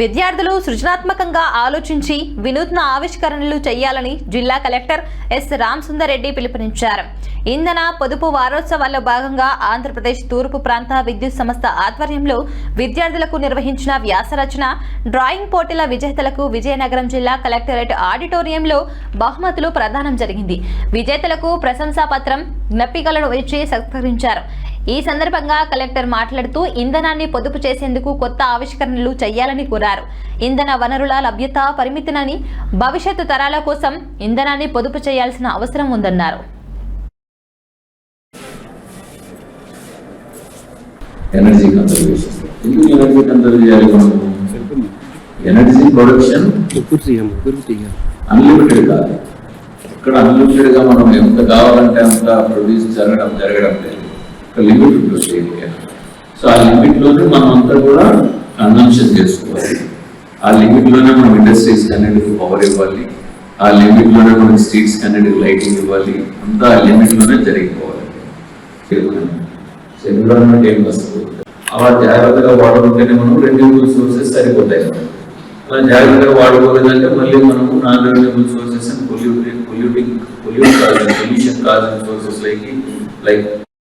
విద్యార్థులు సృజనాత్మకంగా ఆలోచించి వినూత్న ఆవిష్కరణలు చేయాలని జిల్లా కలెక్టర్ ఎస్ రెడ్డి పిలుపునిచ్చారు. ఇంధన పొదుపు వారోత్సవాల్లో భాగంగా ఆంధ్రప్రదేశ్ తూర్పు ప్రాంత విద్యుత్ సంస్థ ఆధ్వర్యంలో విద్యార్థులకు నిర్వహించిన వ్యాసరచన డ్రాయింగ్ పోటీల విజేతలకు విజయనగరం జిల్లా కలెక్టరేట్ ఆడిటోరియంలో బహుమతులు ప్రదానం జరిగింది. విజేతలకు ప్రశంసా పత్రం జ్ఞప్పికలను ఇచ్చి సత్కరించారు. ఈ సందర్భంగా కలెక్టర్ మాట్లాడుతూ ఇంధనాన్ని పొదుపు చేసేందుకు కొత్త ఆవిష్కరణలు చేయాలని కోరారు. ఇంధన వనరుల లభ్యత పరిమితినని భవిష్యత్తు తరాల కోసం ఇంధనాన్ని పొదుపు చేయాల్సిన అవసరం ఉందన్నారు. ఎనర్జీ కన్సర్వేషన్ ఎందుకు ఎనర్జీ కన్సర్వ్ చేయాలి మనం? ఎనర్జీ ప్రొడక్షన్ అన్లిమిటెడ్ కాదు. ఇక్కడ అన్లిమిటెడ్గా మనం ఎంత కావాలంటే అంత ప్రొడ్యూస్ జరగడం జరగడం లేదు. ఒక లిమిట్ ఉంటుంది దేనికైనా సో ఆ లిమిట్లోనే మనం అంతా కూడా కన్జంప్షన్ చేసుకోవాలి. ఆ లిమిట్లోనే మనం ఇండస్ట్రీస్ కన్నిటికి పవర్ ఇవ్వాలి. ఆ లిమిట్లోనే మనం స్ట్రీట్స్ కన్నిటికి లైటింగ్ ఇవ్వాలి. అంతా ఆ లిమిట్లోనే జరిగిపోవాలి ఎన్విరాన్మెంట్ ఏం వస్తుంది? అలా జాగ్రత్తగా వాడుకుంటేనే మనం రెన్యూబుల్ సోర్సెస్ సరిపోతాయి. మనకు. అలా జాగ్రత్తగా వాడుకోలేదంటే మళ్ళీ మనము non renewable sources and polluting polluting pollute causing pollution causing sources like like